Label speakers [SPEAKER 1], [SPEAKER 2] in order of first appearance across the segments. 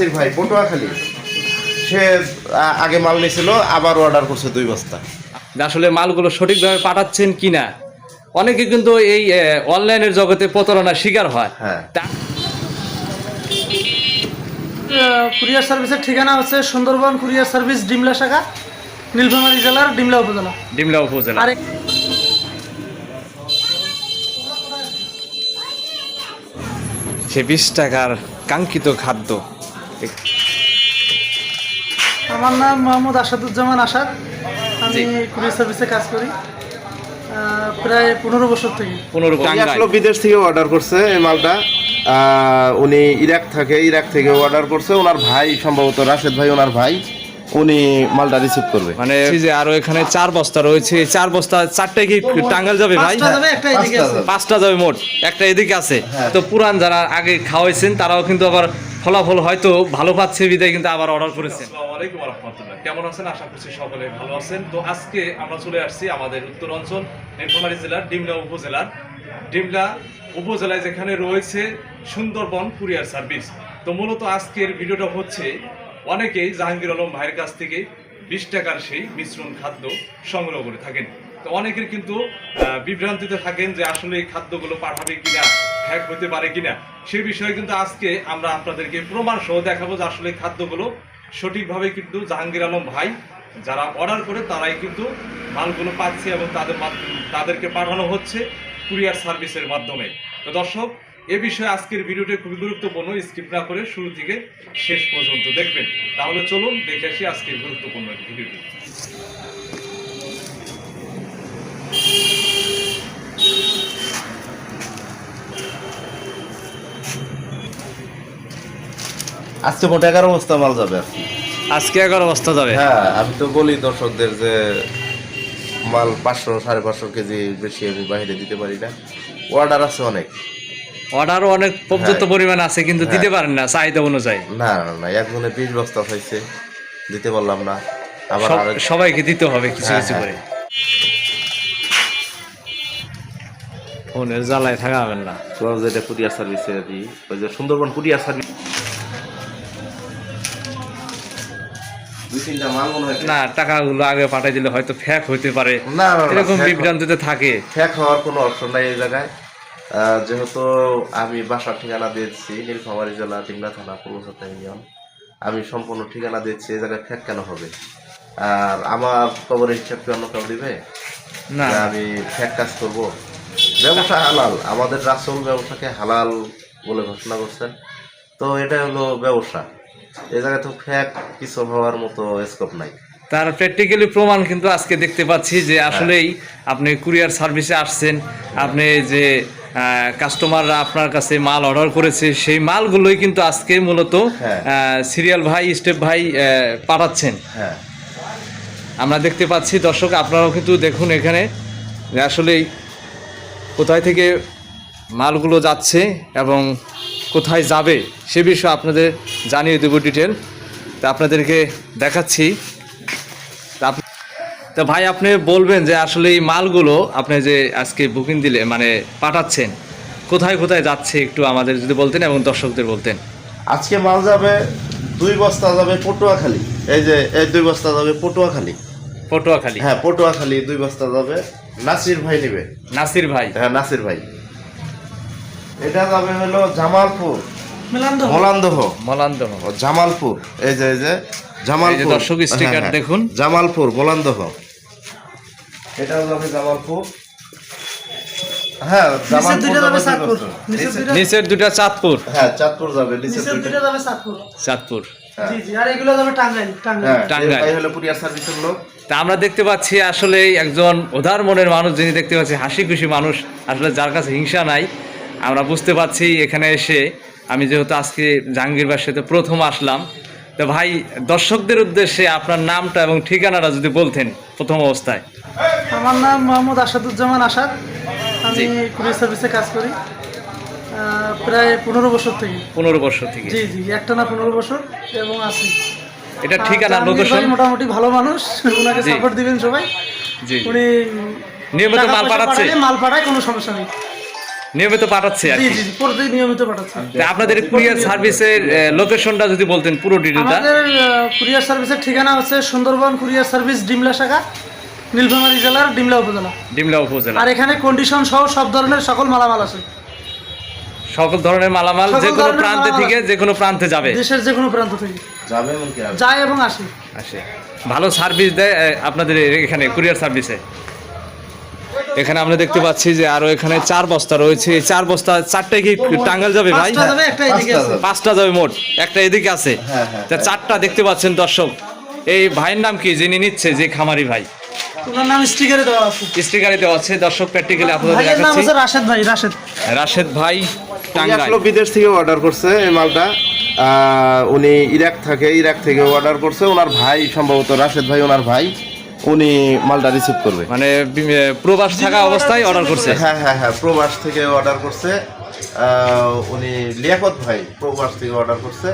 [SPEAKER 1] নাসির ভাই পটুয়াখালী। সে আগে মাল নিয়েছিল আবার অর্ডার করছে দুই বস্তা।
[SPEAKER 2] আসলে মালগুলো সঠিকভাবে পাঠাচ্ছেন কিনা? অনেকে কিন্তু এই অনলাইনের জগতে প্রতারণার শিকার হয়।
[SPEAKER 1] হ্যাঁ।
[SPEAKER 3] কুরিয়ার সার্ভিসের ঠিকানা হচ্ছে সুন্দরবন কুরিয়ার সার্ভিস ডিমলা শাখা নীলফামারী জেলার ডিমলা উপজেলা।
[SPEAKER 2] ডিমলা উপজেলা।
[SPEAKER 3] আরেক
[SPEAKER 2] সে বিশ টাকার কাঙ্ক্ষিত খাদ্য
[SPEAKER 3] আমার নাম মোহাম্মদ আসাদুজ্জামান আসাদ। আমি কুরিয়ার সার্ভিসে কাজ করি। আহ, প্রায় পনেরো বছর থেকে।
[SPEAKER 2] পনেরো
[SPEAKER 1] আসলে বিদেশ থেকে অর্ডার করছে এই মালটা। আহ, উনি ইরাক থাকে ইরাক থেকে অর্ডার করছে। ওনার ভাই সম্ভবত রাশেদ ভাই ওনার ভাই। উনি মালটা রিসিভ করবে।
[SPEAKER 2] মানে এই যে আরও এখানে চার বস্তা রয়েছে চার বস্তা চারটায় কি টাঙ্গাইল যাবে ভাই?
[SPEAKER 3] পাঁচটা যাবে একটা এদিকে আছে।
[SPEAKER 2] পাঁচটা যাবে মোট একটা এদিকে আছে।
[SPEAKER 1] হ্যাঁ।
[SPEAKER 2] তো পুরান যারা আগে খাওয়াইছেন তারাও কিন্তু আবার ফলাফল হয়তো ভালো পাচ্ছে বিদায় কিন্তু আবার অর্ডার করেছেন।
[SPEAKER 4] আসসালামু আলাইকুম রহমতুল্লাহ। কেমন আছেন? আশা করছি সকলে ভালো আছেন। তো আজকে আমরা চলে আসছি আমাদের উত্তর অঞ্চল নীলফামারী জেলার ডিমলা উপজেলার। ডিমলা উপজেলায় যেখানে রয়েছে সুন্দরবন কুরিয়ার সার্ভিস। তো মূলত আজকের ভিডিওটা হচ্ছে অনেকেই জাহাঙ্গীর আলম ভাইয়ের কাছ থেকে বিশ টাকার সেই মিশ্রণ খাদ্য সংগ্রহ করে থাকেন। তো অনেকের কিন্তু বিভ্রান্তিতে থাকেন যে আসলে এই খাদ্যগুলো পাঠাবে কিনা, হ্যাক হতে পারে কিনা। সেই বিষয়ে কিন্তু আজকে আমরা আপনাদেরকে প্রমাণ সহ দেখাবো যে আসলে খাদ্যগুলো সঠিকভাবে কিন্তু জাহাঙ্গীর আলম ভাই যারা অর্ডার করে, তারাই কিন্তু মালগুলো পাচ্ছে এবং তাদের তাদেরকে পাঠানো হচ্ছে কুরিয়ার সার্ভিসের মাধ্যমে। তো দর্শক এ বিষয়ে আজকের ভিডিওটি খুবই গুরুত্বপূর্ণ স্কিপ না করে শুরু থেকে শেষ পর্যন্ত দেখবেন। তাহলে চলুন দেখে আসি আজকের গুরুত্বপূর্ণ ভিডিওটি।
[SPEAKER 1] আজকে মোট এগারো বস্তা মাল যাবে আর কি।
[SPEAKER 2] আজকে এগারো বস্তা যাবে?
[SPEAKER 1] হ্যাঁ আমি তো বলি দর্শকদের যে মাল পাঁচশো সাড়ে পাঁচশো কেজি বেশি আমি বাইরে দিতে পারি না। অর্ডার আছে অনেক।
[SPEAKER 2] অর্ডারও অনেক পর্যাপ্ত
[SPEAKER 1] হ্যাঁ।
[SPEAKER 2] পরিমাণ আছে কিন্তু দিতে পারেন না চাহিদা অনুযায়ী।
[SPEAKER 1] না না না একজনে বিশ বস্তা চাইছে দিতে পারলাম না। আবার
[SPEAKER 2] সবাইকে দিতে হবে কিছু
[SPEAKER 1] হ্যাঁ,
[SPEAKER 2] কিছু
[SPEAKER 1] হ্যাঁ।
[SPEAKER 2] করে। ফোনের জ্বালায় থাকা হবেন না।
[SPEAKER 1] তোমার যেটা কুরিয়ার সার্ভিসে দিই ওই যে সুন্দরবন কুরিয়ার সার্ভিস। দুই তিনটা মাল মনে হয়
[SPEAKER 2] না টাকাগুলো আগে পাঠিয়ে দিলে হয়তো ফ্যাক হইতে পারে।
[SPEAKER 1] না
[SPEAKER 2] এরকম বিভ্রান্তিতে থাকে।
[SPEAKER 1] ফ্যাক হওয়ার কোনো অপশন নাই এই জায়গায়। যেহেতু আমি বাসার ঠিকানা দিয়েছি নীলফামারী জেলা ডিমলা থানা পূর্বচত্তা ইউনিয়ন আমি সম্পূর্ণ ঠিকানা দিয়েছি এই জায়গায় ফ্যাক কেন হবে? আর আমার খবরের হিসাব কি অন্য কেউ দিবে?
[SPEAKER 2] না।
[SPEAKER 1] আমি ফ্যাক কাজ করব? ব্যবসা হালাল আমাদের রাসুল ব্যবসাকে হালাল বলে ঘোষণা করছেন। তো এটা হলো ব্যবসা। এই জায়গায় তো ফ্যাক কিছু হওয়ার মতো স্কোপ নাই।
[SPEAKER 2] তার প্র্যাকটিক্যালি প্রমাণ কিন্তু আজকে দেখতে পাচ্ছি যে আসলেই আপনি কুরিয়ার সার্ভিসে আসছেন আপনি যে কাস্টমাররা আপনার কাছে মাল অর্ডার করেছে সেই মালগুলোই কিন্তু আজকে মূলত
[SPEAKER 1] হ্যাঁ।
[SPEAKER 2] সিরিয়াল ভাই স্টেপ ভাই পাঠাচ্ছেন।
[SPEAKER 1] হ্যাঁ।
[SPEAKER 2] আমরা দেখতে পাচ্ছি দর্শক আপনারাও কিন্তু দেখুন এখানে যে আসলেই কোথায় থেকে মালগুলো যাচ্ছে এবং কোথায় যাবে সে বিষয়ে আপনাদের জানিয়ে দেবো ডিটেল তা আপনাদেরকে দেখাচ্ছি। তা ভাই আপনি বলবেন যে আসলে এই মালগুলো আপনি যে আজকে বুকিং দিলে মানে পাঠাচ্ছেন কোথায় কোথায় যাচ্ছে একটু আমাদের যদি বলতেন এবং দর্শকদের বলতেন?
[SPEAKER 1] আজকে মাল যাবে দুই বস্তা যাবে পটুয়াখালী। এই যে এই দুই বস্তা যাবে পটুয়াখালী।
[SPEAKER 2] পটুয়াখালী?
[SPEAKER 1] হ্যাঁ পটুয়াখালী দুই বস্তা যাবে। নাসির ভাই নেবে।
[SPEAKER 2] নাসির ভাই?
[SPEAKER 1] হ্যাঁ নাসির ভাই। এটা যাবে হলো জামালপুর। মোলান্দহ।
[SPEAKER 2] মলান্দহ।
[SPEAKER 1] জামালপুর। এই যে এই যে জামালপুর।
[SPEAKER 2] দর্শক sticker
[SPEAKER 1] হ্যাঁ, হ্যাঁ।
[SPEAKER 2] দেখুন।
[SPEAKER 1] জামালপুর মোলান্দহ। যাবে জামালপুর। হ্যাঁ
[SPEAKER 3] নিচের
[SPEAKER 2] দুটা চাঁদপুর।
[SPEAKER 1] চাঁদপুর। যাবে নিচের
[SPEAKER 3] যাবে চাঁদপুর।
[SPEAKER 2] চাঁদপুর। আমরা দেখতে পাচ্ছি আসলে একজন উদার মনের মানুষ যিনি দেখতে পাচ্ছি হাসি খুশি মানুষ। আসলে যার কাছে হিংসা নাই আমরা বুঝতে পারছি এখানে এসে আমি যেহেতু আজকে জাহাঙ্গীরবার সাথে প্রথম আসলাম তো ভাই দর্শকদের উদ্দেশ্যে আপনার নামটা এবং ঠিকানাটা যদি বলতেন প্রথম অবস্থায়।
[SPEAKER 3] আমার নাম মোহাম্মদ আসাদুজ্জামান আসাদ। আমি। কুরিয়ার সার্ভিসে কাজ করি। প্রায় পনেরো বছর থেকে।
[SPEAKER 2] পনেরো বছর থেকে।
[SPEAKER 3] জি জি একটা না পনেরো বছর এবং আছি।
[SPEAKER 2] এটা ঠিকানা
[SPEAKER 3] জাহাঙ্গীর
[SPEAKER 2] লোকেশন
[SPEAKER 3] মোটামুটি ভালো মানুষ। ওনাকে। সাপোর্ট দিবেন সবাই।
[SPEAKER 2] জি।
[SPEAKER 3] উনি
[SPEAKER 2] নিয়মিত মাল পাঠাচ্ছে
[SPEAKER 3] মাল পাঠায় কোনো সমস্যা নেই।
[SPEAKER 2] নিয়মিত পাঠাচ্ছে আর কি।
[SPEAKER 3] জি জি, প্রতিদিন নিয়মিত পাঠাচ্ছি।
[SPEAKER 2] আপনাদের কুরিয়ার সার্ভিসের লোকেশনটা যদি বলতেন পুরো ডিটেলটা
[SPEAKER 3] আমাদের কুরিয়ার সার্ভিসের ঠিকানা হচ্ছে সুন্দরবন কুরিয়ার সার্ভিস ডিমলা শাখা নীলফামারী জেলার ডিমলা উপজেলা।
[SPEAKER 2] ডিমলা উপজেলা।
[SPEAKER 3] আর এখানে কন্ডিশন সহ সব ধরনের সকল মালামাল আছে।
[SPEAKER 2] সকল ধরনের মালামাল যে কোনো প্রান্তে থেকে যে কোনো প্রান্তে যাবে।
[SPEAKER 3] দেশের যে কোনো প্রান্ত থেকে।
[SPEAKER 1] যাবে আসবে।
[SPEAKER 3] যায় এবং আসে।
[SPEAKER 2] আসে। ভালো সার্ভিস দেয় আপনাদের এখানে কুরিয়ার সার্ভিসে। এখানে আমরা দেখতে পাচ্ছি যে আরও এখানে চার বস্তা রয়েছে। এই চার বস্তা চারটা কি টাঙ্গাল যাবে ভাই?
[SPEAKER 3] পাঁচটা যাবে
[SPEAKER 2] মোট একটা এদিকে আছে।
[SPEAKER 1] হ্যাঁ, হ্যাঁ,
[SPEAKER 2] তা চারটা দেখতে পাচ্ছেন দর্শক। এই ভাইয়ের নাম কি যিনি নিচ্ছে যে খামারি ভাই?
[SPEAKER 3] ওনার নাম স্টিকারে দেওয়া আছে।
[SPEAKER 2] স্টিকারে দেওয়া আছে। দর্শক প্র্যাকটিক্যালি আপনাদের
[SPEAKER 3] ভাইয়ের নাম হচ্ছে রাশেদ ভাই রাশেদ।
[SPEAKER 2] রাশেদ ভাই
[SPEAKER 1] উনি
[SPEAKER 2] টাঙ্গাইল।
[SPEAKER 1] আসলে বিদেশ থেকে অর্ডার করছে এই মালটা। আহ, উনি ইরাক থাকে ইরাক থেকে অর্ডার করছে। ওনার ভাই সম্ভবত রাশেদ ভাই ওনার ভাই। উনি মালটা রিসিভ করবে।
[SPEAKER 2] মানে প্রবাস থাকা অবস্থায় অর্ডার করছে?
[SPEAKER 1] হ্যাঁ হ্যাঁ হ্যাঁ প্রবাস থেকে অর্ডার করছে। উনি লিয়াকত ভাই প্রবাস থেকে অর্ডার করছে।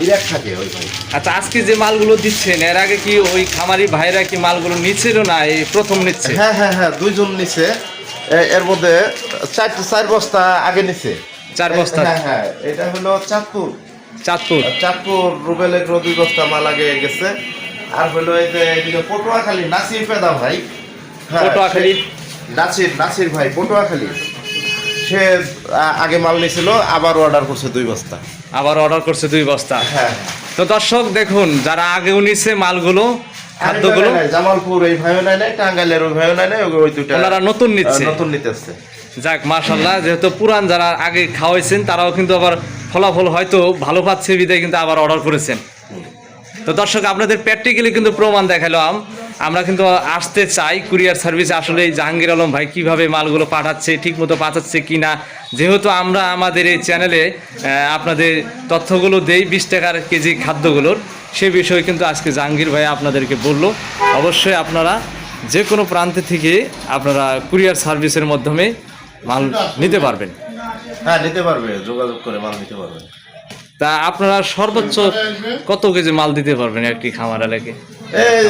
[SPEAKER 1] ইরাক থাকে ওই ভাই।
[SPEAKER 2] আচ্ছা আজকে যে মালগুলো দিচ্ছেন এর আগে কি ওই খামারি ভাইরা কি মালগুলো নিচ্ছিল না এই প্রথম নিচ্ছে?
[SPEAKER 1] হ্যাঁ হ্যাঁ হ্যাঁ দুইজন এ- এর মধ্যে চার চার বস্তা আগে নিছে।
[SPEAKER 2] চার বস্তা?
[SPEAKER 1] হ্যাঁ হ্যাঁ এটা হলো চাঁদপুর।
[SPEAKER 2] চাঁদপুর?
[SPEAKER 1] চাঁদপুর রুবেল এগ্রো দুই বস্তা মাল আগে গেছে। আর হলো এই যে এদিকে পটুয়াখালী নাসির পেদা ভাই। হ্যাঁ,
[SPEAKER 2] পটুয়াখালী?
[SPEAKER 1] নাসির নাসির ভাই পটুয়াখালী। সে আগে মাল নিছিল আবার অর্ডার করছে দুই বস্তা।
[SPEAKER 2] আবার অর্ডার করছে দুই বস্তা।
[SPEAKER 1] হ্যাঁ।
[SPEAKER 2] তো দর্শক দেখুন যারা আগেও নিচ্ছে মালগুলো
[SPEAKER 1] খাদ্যগুলো জামালপুর এই ভাইও নাই নাই টাঙ্গাইলের ওই ভাইও নাই নাই ওই- দুইটা
[SPEAKER 2] ওনারা নতুন নিচ্ছে।
[SPEAKER 1] নতুন নিতেছে
[SPEAKER 2] যাক মার্শাল্লাহ যেহেতু পুরান যারা আগে খাওয়াইছেন তারাও কিন্তু আবার ফলাফল হয়তো ভালো পাচ্ছে বিদায় কিন্তু আবার অর্ডার করেছেন। তো দর্শক, আপনাদের প্র্যাকটিক্যালি কিন্তু প্রমাণ দেখালাম। আমরা কিন্তু আসতে চাই কুরিয়ার সার্ভিস আসলে জাহাঙ্গীর আলম ভাই কীভাবে মালগুলো পাঠাচ্ছে, ঠিকমতো পাঠাচ্ছে কি না যেহেতু আমরা আমাদের এই চ্যানেলে আপনাদের তথ্যগুলো দেই, বিশ টাকার কেজি খাদ্যগুলোর, সে বিষয়ে কিন্তু আজকে জাহাঙ্গীর ভাই আপনাদেরকে বলল। অবশ্যই আপনারা যে কোনো প্রান্তে থেকে আপনারা কুরিয়ার সার্ভিসের মাধ্যমে মাল নিতে পারবেন।
[SPEAKER 1] হ্যাঁ নিতে পারবে, যোগাযোগ করে মাল নিতে পারবে।
[SPEAKER 2] তা আপনারা সর্বোচ্চ কত কেজি মাল দিতে পারবেন একটি খামার এলাকে
[SPEAKER 1] এই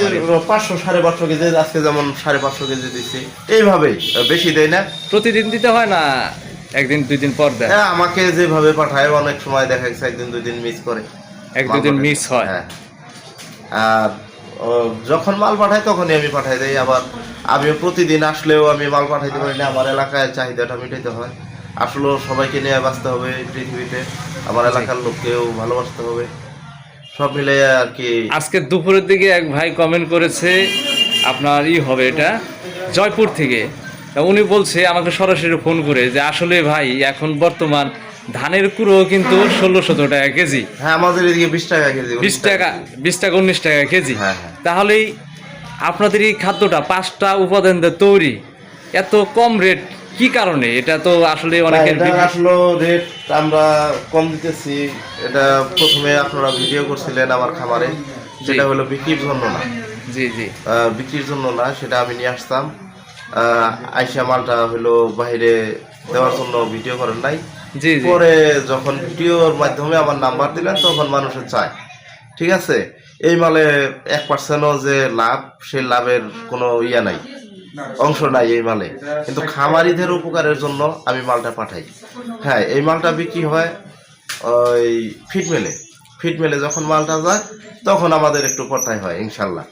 [SPEAKER 1] পাঁচশো সাড়ে পাঁচশো কেজি আজকে যেমন সাড়ে পাঁচশো কেজি দিচ্ছি এইভাবেই বেশি দেয় না।
[SPEAKER 2] প্রতিদিন দিতে হয় না একদিন দুই দিন পর দেয়?
[SPEAKER 1] হ্যাঁ আমাকে যেভাবে পাঠায় অনেক সময় দেখা গেছে একদিন দুই দিন মিস করে।
[SPEAKER 2] এক দুই দিন মিস হয়।
[SPEAKER 1] হ্যাঁ। আর যখন মাল পাঠায় তখনই আমি পাঠাই দেই। আবার আমি প্রতিদিন আসলেও আমি মাল পাঠাইতে পারি না। আমার এলাকায় চাহিদাটা মেটাইতে হয়। আসলে সবাইকে নিয়ে বাঁচতে হবে পৃথিবীতে। আমার এলাকার লোককেও ভালোবাসতে হবে। সব মিলে আর কি
[SPEAKER 2] আজকে দুপুরের দিকে এক ভাই কমেন্ট করেছে আপনার ই হবে এটা জয়পুর থেকে। উনি বলছে আমাকে সরাসরি ফোন করে যে আসলে ভাই এখন বর্তমান ধানের কুড়ো কিন্তু ষোলো সতেরো টাকা কেজি।
[SPEAKER 1] হ্যাঁ আমাদের এদিকে বিশ টাকা কেজি।
[SPEAKER 2] বিশ টাকা বিশ টাকা উনিশ টাকা কেজি।
[SPEAKER 1] হ্যাঁ, হ্যাঁ।
[SPEAKER 2] তাহলেই আপনাদের এই খাদ্যটা পাঁচটা উপাদান তৈরি। এত কম রেট কি কারণে? এটা তো আসলে অনেকের
[SPEAKER 1] আসলে রেট আমরা কম দিতেছি। এটা প্রথমে আপনারা ভিডিও করছিলেন আমার খামারে। সেটা হলো বিক্রির জন্য না।
[SPEAKER 2] জি জি।
[SPEAKER 1] বিক্রির জন্য না সেটা আমি নিয়ে আসতাম। আইসা মালটা হলো বাইরে দেওয়ার জন্য ভিডিও করেন নাই।
[SPEAKER 2] জি জি।
[SPEAKER 1] পরে যখন ভিডিওর মাধ্যমে আমার নাম্বার দিলেন তখন মানুষের চায়। ঠিক আছে? এই মালে এক পার্সেন্টও যে লাভ সেই লাভের কোনো ইয়া নাই। অংশ নাই এই মালে। কিন্তু খামারিদের উপকারের জন্য আমি মালটা পাঠাই। হ্যাঁ এই মালটা বিক্রি হয় ওই ফিট মেলে। ফিট মেলে যখন মালটা যায় তখন আমাদের একটু পড়তাই হয় ইনশাল্লাহ।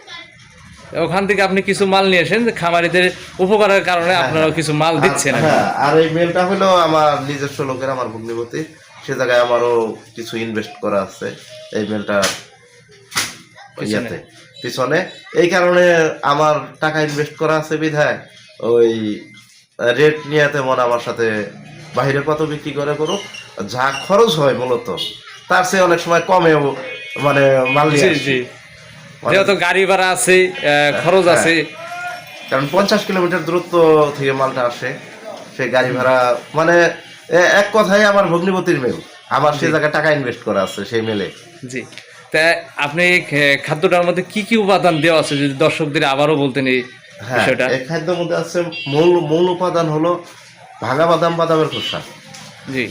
[SPEAKER 2] ওখান থেকে আপনি কিছু মাল নিয়ে আসেন যে খামারিদের উপকারের কারণে আপনারাও কিছু মাল দিচ্ছেন
[SPEAKER 1] হ্যাঁ আর এই মেলটা হলো আমার নিজস্ব লোকের আমার ভগ্নিপতি। সে জায়গায় আমারও কিছু ইনভেস্ট করা আছে এই মেলটা ইয়াতে। পিছনে। এই কারণে আমার টাকা ইনভেস্ট করা আছে বিধায় ওই রেট নিয়ে তেমন আমার সাথে বাইরে কত বিক্রি করে করুক যা খরচ হয় মূলত তার চেয়ে অনেক সময় কমেও মানে মাল নিয়ে মানে-
[SPEAKER 2] যেহেতু গাড়ি ভাড়া আছে খরচ
[SPEAKER 1] হ্যাঁ।
[SPEAKER 2] আছে।
[SPEAKER 1] কারণ পঞ্চাশ কিলোমিটার দূরত্ব থেকে মালটা আসে সে গাড়ি ভাড়া মানে এক কথায় আমার ভগ্নিপতির মেল আমার সে জায়গায় টাকা ইনভেস্ট করা আছে সেই মেলে
[SPEAKER 2] জি। তা আপনি খাদ্যটার মধ্যে কি কি উপাদান দেওয়া আছে যদি দর্শকদের আবারও বলতেন এই
[SPEAKER 1] হ্যাঁ
[SPEAKER 2] বিষয়টা?
[SPEAKER 1] এই খাদ্যের মধ্যে আছে মূল মূল উপাদান হলো ভাঙা বাদাম বাদামের খোসা।
[SPEAKER 2] জি।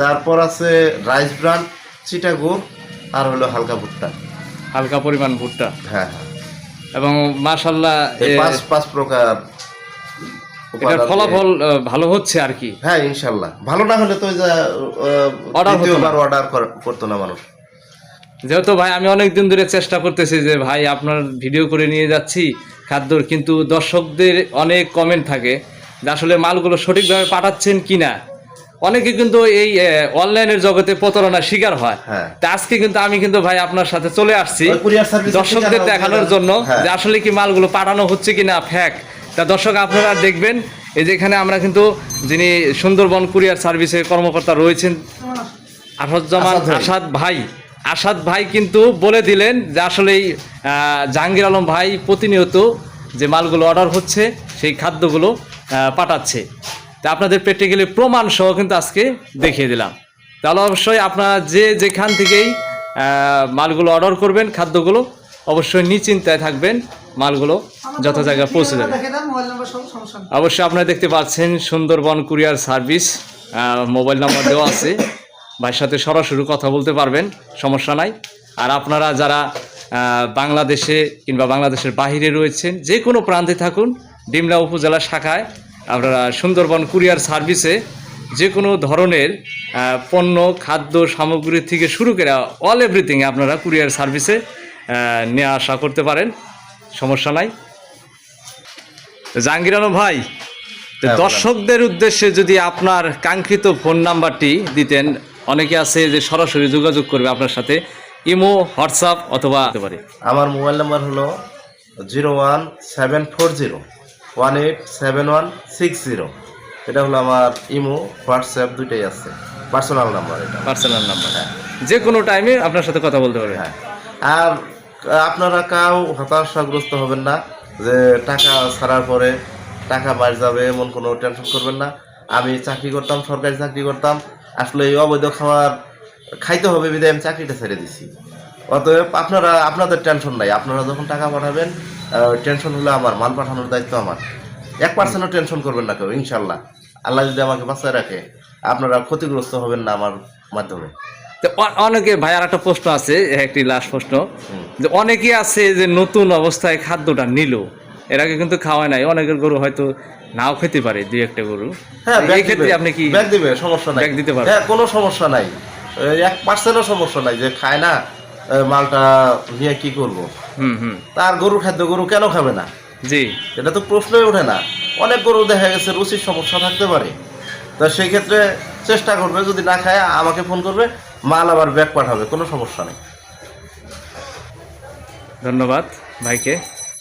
[SPEAKER 1] তারপর আছে রাইস ব্রান চিটা গুড় আর হলো হালকা ভুট্টা।
[SPEAKER 2] হালকা পরিমাণ ভুট্টা।
[SPEAKER 1] হ্যাঁ হ্যাঁ।
[SPEAKER 2] এবং মাশাল্লাহ
[SPEAKER 1] এই পাঁচ পাঁচ প্রকার
[SPEAKER 2] এটার ফলাফল ভালো হচ্ছে আর কি?
[SPEAKER 1] হ্যাঁ ইনশাল্লাহ। ভালো না হলে তো
[SPEAKER 2] না।
[SPEAKER 1] অর্ডার করতো না মানুষ।
[SPEAKER 2] যেহেতু ভাই আমি অনেক দিন ধরে চেষ্টা করতেছি যে ভাই আপনার ভিডিও করে নিয়ে যাচ্ছি খাদ্যর কিন্তু দর্শকদের অনেক কমেন্ট থাকে যে আসলে মালগুলো সঠিকভাবে পাঠাচ্ছেন কিনা। অনেকে কিন্তু এই অনলাইনের জগতে প্রতারণার শিকার হয়।
[SPEAKER 1] হ্যাঁ।
[SPEAKER 2] তা আজকে কিন্তু আমি কিন্তু ভাই আপনার সাথে চলে আসছি। দর্শকদের দেখানোর জন্য।
[SPEAKER 1] হ্যাঁ।
[SPEAKER 2] যে আসলে কি মালগুলো পাঠানো হচ্ছে কিনা ফ্যাক তা দর্শক আপনারা দেখবেন এই যেখানে আমরা কিন্তু যিনি সুন্দরবন কুরিয়ার সার্ভিসের কর্মকর্তা রয়েছেন
[SPEAKER 1] আসাদ ভাই।
[SPEAKER 2] আসাদ ভাই। আসাদ ভাই কিন্তু বলে দিলেন যে আসলেই জাহাঙ্গীর আলম ভাই প্রতিনিয়ত যে মালগুলো অর্ডার হচ্ছে, সেই খাদ্যগুলো পাঠাচ্ছে। তা আপনাদের প্র্যাকটিক্যালি প্রমাণ সহ কিন্তু আজকে দেখিয়ে দিলাম। তাহলে অবশ্যই আপনারা যে যেখান থেকেই মালগুলো অর্ডার করবেন, খাদ্যগুলো, অবশ্যই নিশ্চিন্তায় থাকবেন, মালগুলো যত জায়গায় পৌঁছে যাবে। অবশ্যই আপনারা দেখতে পাচ্ছেন Sundarban courier service mobile number দেওয়া আছে। ভাইয়ের সাথে সরাসরি কথা বলতে পারবেন সমস্যা নাই আর আপনারা যারা বাংলাদেশে কিংবা বাংলাদেশের বাহিরে রয়েছেন যে কোনো প্রান্তে থাকুন ডিমলা উপজেলা শাখায় আপনারা সুন্দরবন কুরিয়ার সার্ভিসে যে কোনো ধরনের পণ্য খাদ্য সামগ্রী থেকে শুরু করে অল এভরিথিং আপনারা কুরিয়ার সার্ভিসে নিয়ে আসা করতে পারেন সমস্যা নাই জাহাঙ্গীর আলম ভাই
[SPEAKER 1] হ্যাঁ।
[SPEAKER 2] দর্শকদের উদ্দেশ্যে যদি আপনার কাঙ্ক্ষিত ফোন নাম্বারটি দিতেন অনেকে আছে যে সরাসরি যোগাযোগ করবে আপনার সাথে ইমো হোয়াটসঅ্যাপ অথবা পারে।
[SPEAKER 1] আমার মোবাইল নাম্বার হলো zero one seven four zero one eight seven one six zero. এটা হলো আমার ইমো হোয়াটসঅ্যাপ দুইটাই আছে। পার্সোনাল নাম্বার এটা।
[SPEAKER 2] Personal number. হ্যাঁ। যে কোনো টাইমে আপনার সাথে কথা বলতে পারবে
[SPEAKER 1] হ্যাঁ। আর আপনারা কাউ হতাশাগ্রস্ত হবেন না যে টাকা ছাড়ার পরে টাকা বাইরে যাবে এমন কোনো টেনশন করবেন না। আমি চাকরি করতাম সরকারি চাকরি করতাম। আসলে এই অবৈধ খাবার খাইতে হবে বিধায় আমি চাকরিটা ছেড়ে দিছি। অতএব আপনারা আপনাদের টেনশন নাই। আপনারা যখন টাকা পাঠাবেন টেনশন হলে আমার মাল পাঠানোর দায়িত্ব আমার। এক পার্সেন্টও টেনশন করবেন না কেউ ইনশাল্লাহ। আল্লাহ যদি আমাকে বাঁচায় রাখে আপনারা ক্ষতিগ্রস্ত হবেন না আমার মাধ্যমে।
[SPEAKER 2] তো অনেকে ভাই আর একটা প্রশ্ন আছে একটি লাস্ট প্রশ্ন। যে অনেকে আছে যে নতুন অবস্থায় খাদ্যটা নিল এর আগে কিন্তু খাওয়ায় নাই অনেকের গরু হয়তো নাও খেতে পারে দুই একটা গরু।
[SPEAKER 1] হ্যাঁ
[SPEAKER 2] এই ক্ষেত্রে আপনি কি
[SPEAKER 1] ব্যাগ দিবে সমস্যা নাই।
[SPEAKER 2] ব্যাগ দিতে পারবেন?
[SPEAKER 1] হ্যাঁ কোনো সমস্যা নাই। এক পার্সেন্টও সমস্যা নাই যে খায় না মালটা নিয়ে কি করব?
[SPEAKER 2] হুম হুম।
[SPEAKER 1] তার গরুর খাদ্য গরু কেন খাবে না?
[SPEAKER 2] জি।
[SPEAKER 1] এটা তো প্রশ্নই ওঠে না। অনেক গরু দেখা গেছে রুচির সমস্যা থাকতে পারে। তো সেই ক্ষেত্রে চেষ্টা করবে যদি না খায় আমাকে ফোন করবে মাল আবার ব্যাগ পাঠাবে কোনো সমস্যা নেই।
[SPEAKER 2] ধন্যবাদ ভাইকে।